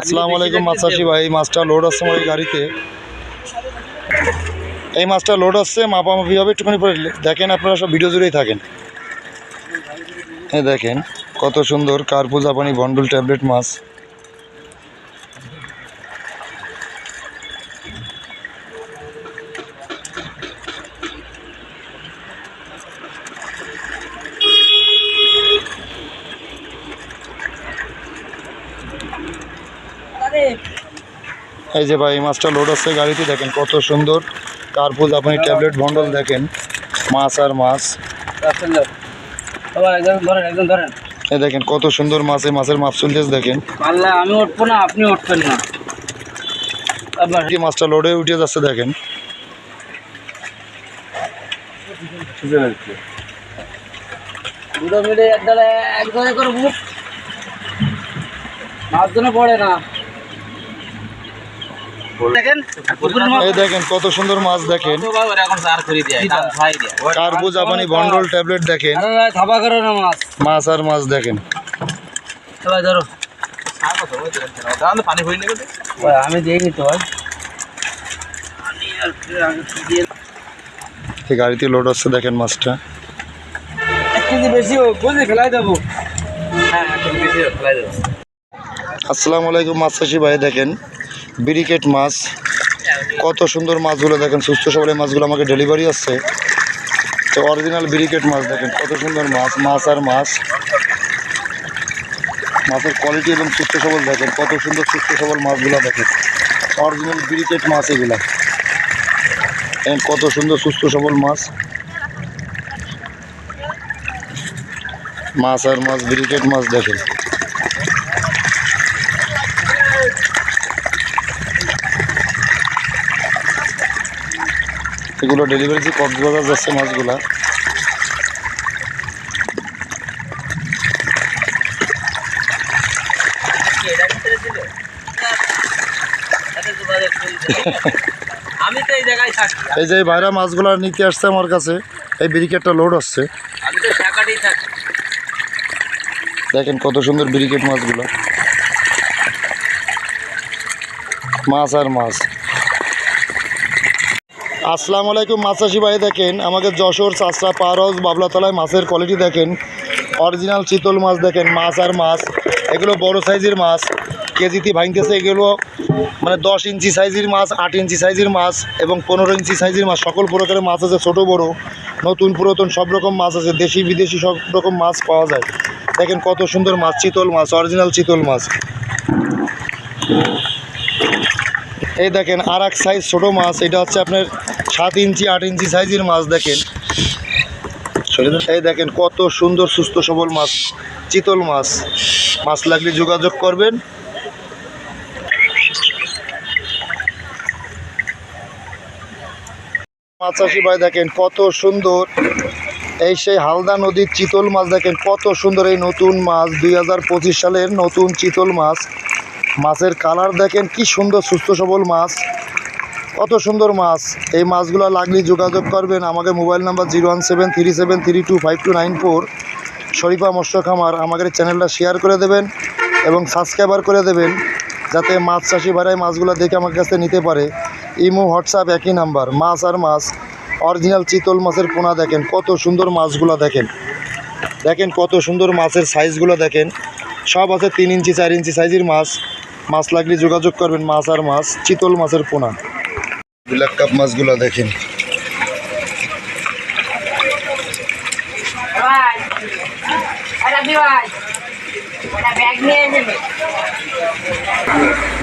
আসসালামু আলাইকুম মাছাশি ভাই এই মাছটা লোড আসছে আমার গাড়িতে। এই মাছটা লোড আসছে মাপামাপি হবে একটুখানি পরে দেখেন আপনারা সব ভিডিও জুড়েই থাকেন। হ্যাঁ দেখেন কত সুন্দর কার্পু জাপানি বন্ডুল ট্যাবলেট মাছ। এই যে ভাই এই মাছটা লোড আসছে গাড়িতে দেখেন কত সুন্দর। কার্পু আপনি ট্যাবলেট ভন্ডল দেখেন। মাছ আর মাছ। বাবা একজন ধরেন একজন ধরেন। এই দেখেন কত সুন্দর মাছ এই মাছের মাছ চলতেছে দেখেন। আমি উঠবো না আপনি উঠবেন না। মাছটা লোডে উঠে যাচ্ছে দেখেন। দুটো মিলে এক করে মাছ জন্য পড়ে না। এই দেখেন কত সুন্দর মাছ দেখেন। জাপানি বন্ডল ট্যাবলেট দেখেন। মাছ। মাছ আর মাছ দেখেন। আমি গাড়িতে লোড আসছে দেখেন মাছটা। বেশি দেবো। হ্যাঁ খেলাই দেবো। আসসালামু আলাইকুম মাছ চাষি ভাই দেখেন। ব্রিকেট মাছ। কত সুন্দর মাছগুলো দেখেন, সুস্থ সবল মাছগুলো আমাকে ডেলিভারি আসছে তো অরিজিনাল ব্রিকেট মাছ দেখেন, কত সুন্দর মাছ মাছ আর মাছ। মাছের কোয়ালিটি এবং সুস্থ সবল দেখেন, কত সুন্দর সুস্থ সবল মাছগুলো দেখেন। অরিজিনাল ব্রিকেট মাছ এগুলা। কত সুন্দর সুস্থ সবল মাছ। মাছ আর মাছ, ব্রিকেট মাছ দেখেন। এগুলো ডেলিভারি কক্সবাজার যাচ্ছে মাছগুলা। এই যে বাইরা মাছগুলো নিতে আসছে আমার কাছে এই ব্রিকেটটা লোড আসছে দেখেন কত সুন্দর ব্রিকেট মাছগুলো। মাছ আর মাছ। আসসালামু আলাইকুম মাছাশি ভাই, দেখেন আমাকে যশোর চাষরা পার হাউস বাবলাতলায় মাছের কোয়ালিটি দেখেন। অরিজিনাল চিতল মাছ দেখেন, মাছ আর মাছ। এগুলো বড় সাইজের মাছ। কেজিতে ভাঙতেছে এগুলো মানে দশ ইঞ্চি সাইজের মাছ, আট ইঞ্চি সাইজের মাছ এবং পনেরো ইঞ্চি সাইজের মাছ। সকল প্রকারের মাছ আছে, ছোট, বড়। নতুন, পুরাতন সব রকম মাছ আছে, দেশি, বিদেশি সব রকম মাছ পাওয়া যায়। দেখেন কত সুন্দর মাছ, চিতল মাছ অরিজিনাল চিতল মাছ। এই দেখেন আর এক সাইজ ছোটো মাছ, এটা হচ্ছে আপনার সাত ইঞ্চি, আট ইঞ্চি সাইজের মাছ দেখেন। এই দেখেন কত সুন্দর, সুস্থ, সবল মাছ, চিতল মাছ। মাছ লাগলে যোগাযোগ করবেন। মাছ চাষি ভাই, দেখেন কত সুন্দর। এই সেই হালদা নদীর চিতল মাছ দেখেন কত সুন্দর। এই নতুন মাছ, দুই হাজার পঁচিশ সালের নতুন চিতল মাছ। মাছের কালার দেখেন কি সুন্দর, সুস্থ, সবল মাছ। কত সুন্দর মাছ। এই মাছগুলো লাগলে যোগাযোগ করবেন। আমাকে mobile number zero one seven, three seven, three two, five two nine four. Sharifa মৎস্য খামার আমাদের চ্যানেলটা শেয়ার করে দেবেন এবং সাবস্ক্রাইবার করে দেবেন, যাতে মাছ চাষি ভাড়ায় মাছগুলো দেখে আমার কাছে নিতে পারে। ইমো, হোয়াটসঅ্যাপ একই নাম্বার। মাছ আর মাছ, অরিজিনাল চিতল মাছের পোনা দেখেন, কত সুন্দর মাছগুলো দেখেন। দেখেন কত সুন্দর মাছের সাইজগুলো দেখেন। সব আছে তিন ইঞ্চি, চার ইঞ্চি সাইজের মাছ। মাছ লাগলে যোগাযোগ করবেন, মাছ আর মাছ, চিতল মাছের পোনা। ব্ল্যাক কাপ মাছগুলো দেখেন।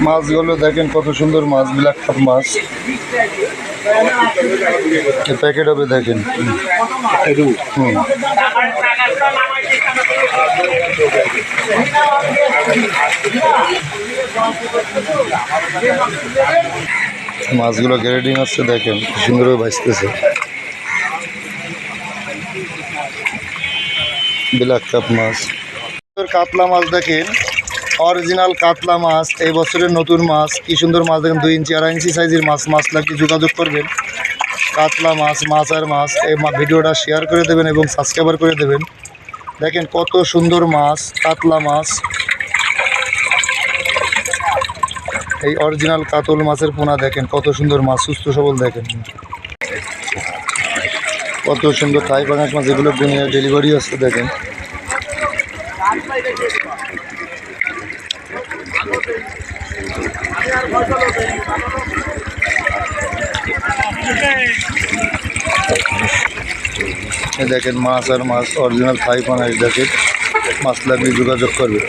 মাছগুলো দেখেন কত সুন্দর মাছ ব্ল্যাক কাপ মাছ। প্যাকেট হবে দেখেন। হুম। মাছগুলো গ্রেডিং আসছে দেখেন সুন্দরভাবে ভাজতেছে ব্ল্যাক কাপ মাছ। কাতলা মাছ দেখেন অরিজিনাল কাতলা মাছ, এই বছরের নতুন মাছ, কি সুন্দর মাছ দেখেন, দুই ইঞ্চি, আড়াই ইঞ্চি সাইজের মাছ মাছ লাগলে যোগাযোগ করবেন। কাতলা মাছ মাছ আর মাছ, এই ভিডিওটা শেয়ার করে দেবেন এবং সাবস্ক্রাইবার করে দেবেন। দেখেন কত সুন্দর মাছ, কাতলা মাছ। এই অরিজিনাল কাতল মাছের পোনা দেখেন, কত সুন্দর মাছ, সুস্থ সবল দেখেন। কত সুন্দর থাই পাঙাশ মাছ, এগুলো দুনিয়া ডেলিভারি আসছে দেখেন। দেখেন, মাছ আর মাছ, অরিজিনাল থাই পাঙাশ দেখেন, মাছ লাগলে যোগাযোগ করবে।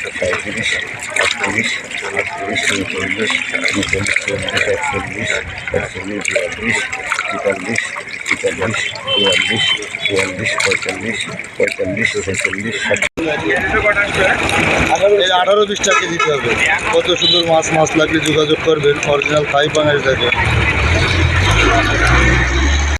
একচল্লিশ চুয়াল্লিশ চুয়াল্লিশ পঁয়তাল্লিশ পঁয়তাল্লিশ আঠারো বিশ টাকা দিতে হবে। কত সুন্দর মাছ মাছ লাগলে যোগাযোগ করবেন। অরিজিনাল থাই পাঙাশ দেখেন